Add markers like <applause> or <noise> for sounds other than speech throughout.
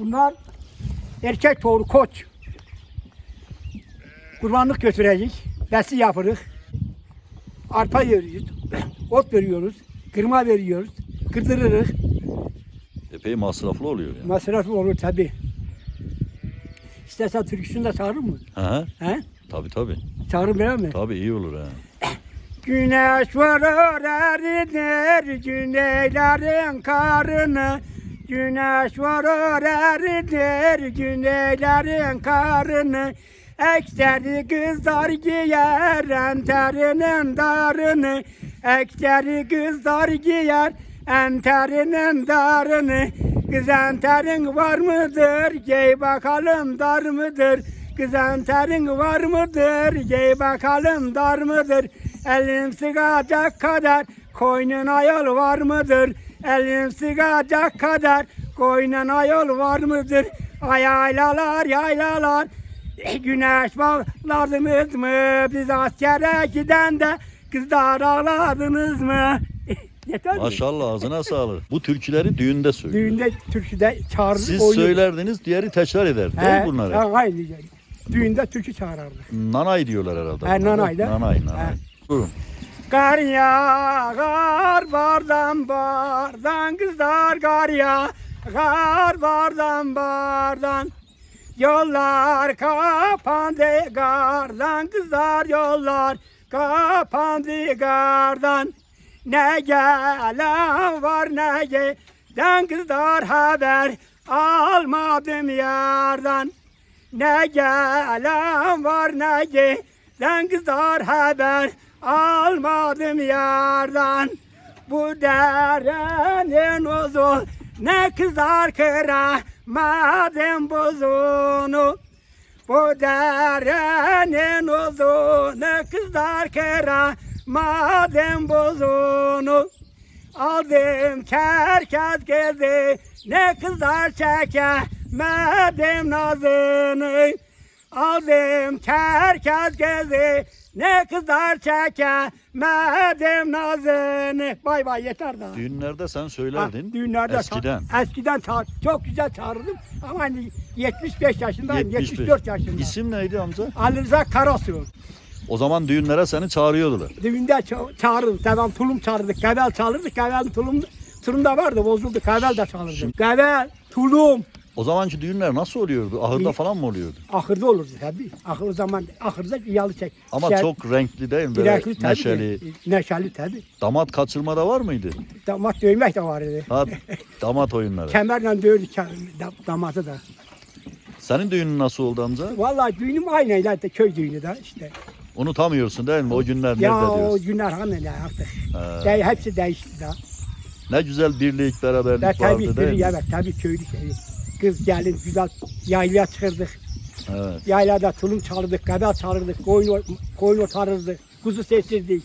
Bunlar erkek doğru koç. Kurbanlık götürecek. Besi yapırız. Arpa veriyoruz. <coughs> Ot veriyoruz. Kırma veriyoruz. Kırdırırız. Epey masraflı oluyor yani. Masrafı olur tabi. İstersen türküsünü de çağırır mı? Hı. He? Tabii tabii. Çağırır bilir mi? Tabii iyi olur ha. <coughs> Güneş vurur eridir güneylerin karını Güneş vurur eridir güneylerin karını. Ekseri kızlar giyer enterinin darını. Ekseri kızlar giyer enterinin darını. Kız enterin var mıdır? Giy bakalım dar mıdır? Kız enterin var mıdır? Giy bakalım dar mıdır? Elim sıkacak kadar koynuna yol var mıdır? Elim sıkacak kadar koynuna yol var mıdır? Ay yaylalar yaylalar e, Güneş bağladınız mı? Biz askere giden de kızlar ağladınız mı? Yeter mi? Maşallah ağzına sağlık. Bu türküleri düğünde söylüyor. Düğünde türküde çağırdık. Siz söylerdiniz, diğeri tekrar eder. Değil He, mi bunları? he, Aynı. Düğünde türkü çağırırdık. Nanay diyorlar herhalde. He, nanay da. Nanay, nanay. He. Buyurun. Kar yağar bardan bardan kızlar kar yağar bardan bardan. Yollar kapandı kardan kızlar yollar kapandı kardan Ne gelen var ne giden kızlar haber almadım yardan. Ne gelen var ne giden kızlar haber almadım yardan. Bu derenin uzun ne kızlar kıramadım buzunu. Bu derenin uzun ne kızlar kıramadım buzunu. Aldım kerkez gezi ne kızlar çekemedim nazını. Aldım kerkez gezi ne kızlar çekemedim nazını. Bay bay yeter daha. Düğünlerde sen Ha, söylerdin. düğünlerde Eskiden. çağır- eskiden çağır, çok güzel çağırırdım ama hani 75 yaşındayım, 75. 74 yaşındayım. İsim neydi amca? Ali Rıza Karasu. O zaman düğünlere seni çağırıyordular. Düğünde ça- çağırırdık. Tamam tulum çağırırdık. Gavel çalırdık. Gavel tulum tulum da vardı bozuldu. Gavel de çalırdık. Gavel, tulum. O zamanki düğünler nasıl oluyordu? Ahırda falan mı oluyordu? Ahırda olurdu tabii. Ahır o zaman ahırda yalı çek. Ama Şey, çok renkli değil mi? Böyle direkli tabii. neşeli. Neşeli tabii. Damat kaçırma da var mıydı? Damat dövmek de vardı. Ha, damat oyunları. Kemerle dövdük da- damatı da. Senin düğünün nasıl oldu amca? Vallahi düğünüm aynıydı. Köy düğünü de işte. Unutamıyorsun değil mi? O günler Ya nerede o diyorsun? günler hani ne artık. De, hepsi değişti da. Ne güzel birlik, beraberlik Ve vardı tabii değil mi? evet tabii köylü şey. Kız gelin güzel yaylaya çıkırdık. Evet. Yaylada tulum çalırdık, gavel çalırdık, koyun, koyun otarırdık, kuzu sessizdik.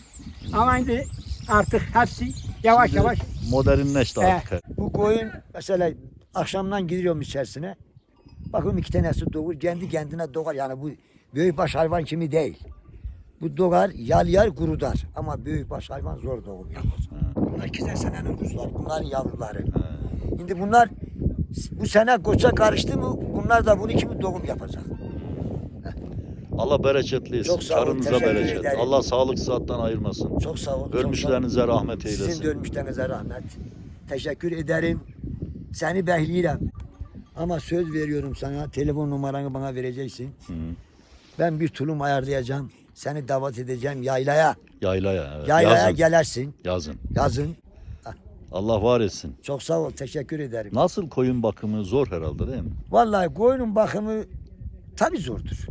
Ama şimdi artık hepsi yavaş Şimdi yavaş Modernleşti artık. Bu koyun mesela akşamdan giriyorum içerisine. Bakıyorum iki tanesi doğur, kendi kendine doğar. Yani bu büyükbaş hayvan kimi değil. Bu doğar, yalyar, kurudar. Ama büyükbaş hayvan zor doğum yapar. Bunlar iki senenin kuzuları, bunların yavruları. Şimdi bunlar bu sene koça karıştı mı bunlar da bunu kimi doğum yapacak. Allah bereketli etsin. Çok sağ olun, Karınıza teşekkür bereket. ederim. Allah sağlık sıhhattan ayırmasın. Çok sağ olun. çok sağ olun. Ölmüşlerinize rahmet Sizin eylesin. de ölmüşlerinize rahmet. Teşekkür ederim. Seni behleyirem. Ama söz veriyorum sana telefon numaranı bana vereceksin. Ben bir tulum ayarlayacağım. Seni davet edeceğim yaylaya. Yaylaya. Evet. Yaylaya Yazın. gelersin. Yazın. Yazın. Allah var etsin. Çok sağ ol. Teşekkür ederim. Nasıl koyun bakımı zor herhalde değil mi? Vallahi koyunun bakımı tabii zordur.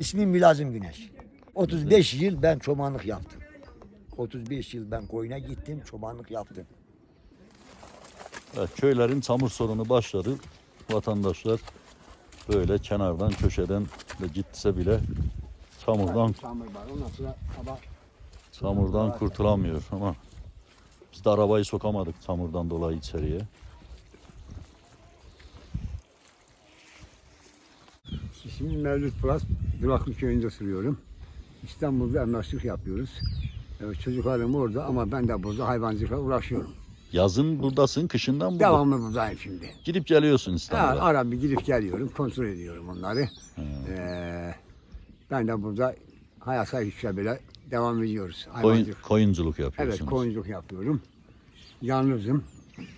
İsmim Mülazım Güneş. 35 yıl ben çobanlık yaptım. 35 yıl ben koyuna gittim, çobanlık yaptım. Evet, köylerin çamur sorunu başladı. Vatandaşlar böyle kenardan, köşeden de gitse bile çamurdan Çamur var. Çamurdan kurtulamıyor ama biz de arabayı sokamadık çamurdan dolayı içeriye. İsmim Mevlüt Polat. Dulaklı köyünde oturuyorum. İstanbul'da emlakçılık yapıyoruz. Çocuklarım orada ama ben de burada hayvancılıkla uğraşıyorum. Yazın buradasın, kışından burada. Devamlı buradayım şimdi. Gidip geliyorsun Ha, İstanbul'a. ara bir gidip geliyorum, kontrol ediyorum onları. Ee, ben de burada hayata işte böyle devam ediyoruz. Koyun, Hayvancılık. koyunculuk Evet, yapıyorsunuz. koyunculuk yapıyorum. Yalnızım.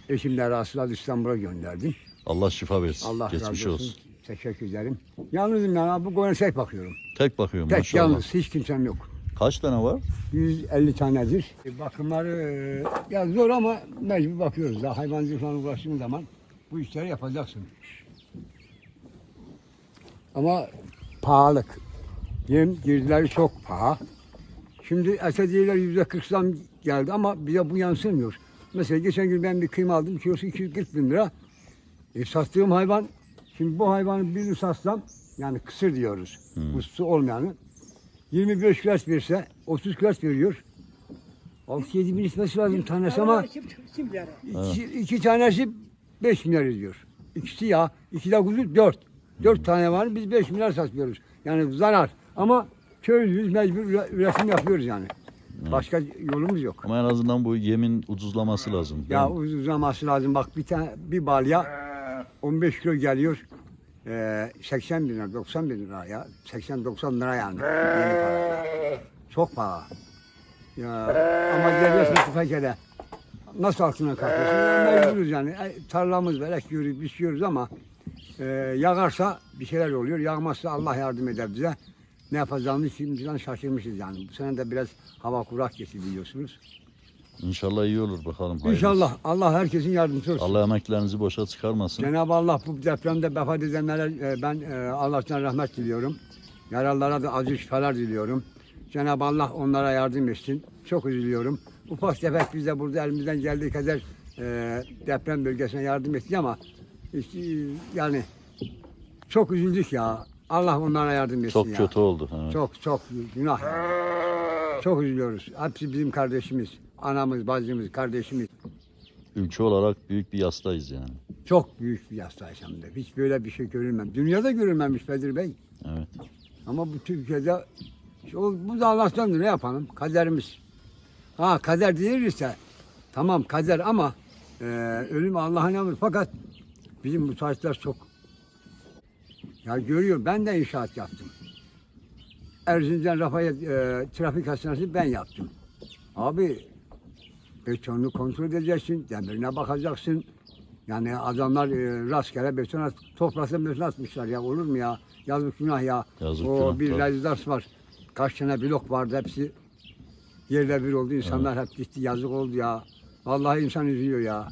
Eşim de rahatsızladı İstanbul'a gönderdim. Allah şifa versin. Allah Geçmiş razı olsun. olsun. Teşekkür ederim. Yalnızım yani bu koyuna tek bakıyorum. Tek bakıyorum Tek maşallah. yalnız, hiç kimsem yok. Kaç tane var? 150 tanedir. E, Bakımları e, ya zor ama mecbur bakıyoruz. Daha hayvancılıkla uğraştığın zaman bu işleri yapacaksın. Ama pahalılık. Yem girdileri çok pahalı. Şimdi esediyeler yüzde 40 zam geldi ama bize bu yansımıyor. Mesela geçen gün ben bir kıyma aldım. Kilosu 240 bin lira. E, sattığım hayvan, şimdi bu hayvanı birini satsam, yani kısır diyoruz. Usta olmayanı. 25 kiloş verse 30 kiloş veriyor. 6-7 bin ismesi lazım tanesi ama Kim, kim bilir? iki, iki tanesi 5 milyar ediyor. İkisi ya, iki de kuzu 4. 4 tane var biz 5 milyar satıyoruz. Yani zarar ama köylüyüz mecbur üre- üretim yapıyoruz yani. Başka yolumuz yok. Ama en azından bu yemin ucuzlaması lazım. Ya uzaması lazım. Bak bir tane bir balya 15 kilo geliyor. Ee, 80 bin lira, 90 bin lira ya. 80-90 lira yani. Yeni parayla. Çok pahalı. Ya, ama geliyorsun tüfekele. Nasıl altına kalkıyorsun? Ya, Mecburuz yani. E, Tarlamız var, ekiyoruz, biçiyoruz ama e, yağarsa bir şeyler oluyor. Yağmazsa Allah yardım eder bize. Ne yapacağımızı şimdiden şaşırmışız yani. Bu sene de biraz hava kurak geçti biliyorsunuz. İnşallah iyi olur bakalım. hayırlısı. İnşallah Allah herkesin yardımcısı olsun. Allah emeklerinizi boşa çıkarmasın. Cenab-ı Allah bu depremde vefat edenlere e, ben e, Allah'tan rahmet diliyorum. Yaralılara da acı şifalar diliyorum. Cenab-ı Allah onlara yardım etsin. Çok üzülüyorum. Ufak tefek biz de burada elimizden geldiği kadar e, deprem bölgesine yardım ettik ama işte, yani çok üzüldük ya. Allah onlara yardım etsin Çok ya. kötü oldu. evet. Çok çok günah ya. Çok üzülüyoruz. Hepsi bizim kardeşimiz. Anamız, bacımız, kardeşimiz. Ülke olarak büyük bir yastayız yani. Çok büyük bir yastayız hem de. Hiç böyle bir şey görülmem. Dünyada görülmemiş Bedir Bey. Evet. Ama bu Türkiye'de o, bu da Allah'tandır ne yapalım? Kaderimiz. Ha kader denirse tamam kader ama e, ölüm Allah'ın emri. Fakat bizim bu taşlar çok ya görüyor ben de inşaat yaptım. Erzincan Rafa'ya e, trafik hastanesi ben yaptım. Abi betonunu kontrol edeceksin, demirine bakacaksın. Yani adamlar e, rastgele beton at, toprasa beton atmışlar ya olur mu ya? Yazık günah ya. Yazık o günah, bir tabii. rezidans var. Kaç tane blok vardı hepsi yerle bir oldu. İnsanlar hep gitti yazık oldu ya. Vallahi insan üzülüyor ya.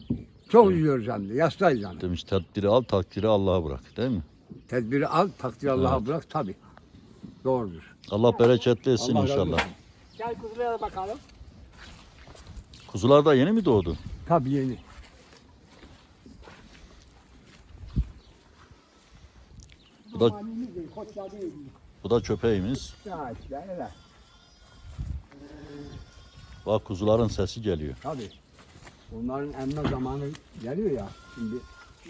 Çok üzülüyoruz hem de. Yastayız yani. Demiş tedbiri al takdiri Allah'a bırak değil mi? Tedbiri al, takdir Allah'a Evet. bırak tabi. Doğrudur. Allah bereketli etsin Allah razı inşallah. olsun. Gel kuzulara bakalım. Kuzular da yeni mi doğdu? Tabi yeni. Bu da, bu da köpeğimiz. Bak kuzuların sesi geliyor. Tabi. Onların emme zamanı geliyor ya. Şimdi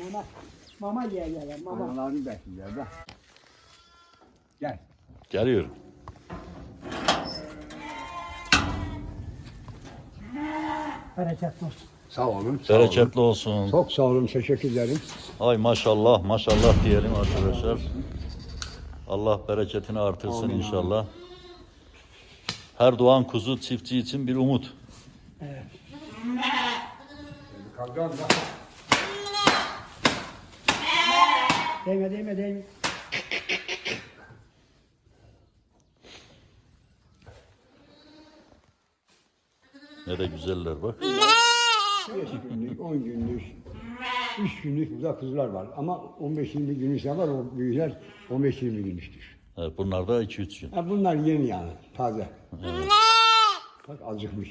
Mama, mama yerler, mama. analarını bekliyorlar da. Gel. Geliyor. Bereketli olsun. Sağ olun. sağ olun. Bereketli olsun. Çok sağ olun. Teşekkür ederim. Ay maşallah maşallah diyelim arkadaşlar. Allah bereketini artırsın inşallah. Her doğan kuzu çiftçi için bir umut. Değme, değme, değme. Ne de güzeller bak. 5 günlük, 10 günlük, 3 günlük burada kuzular var. Ama 15-20 günlük var o büyükler 15-20 günlüktür. Evet, bunlar da 2-3 gün. Ha, bunlar yeni yani taze. Bak acıkmış.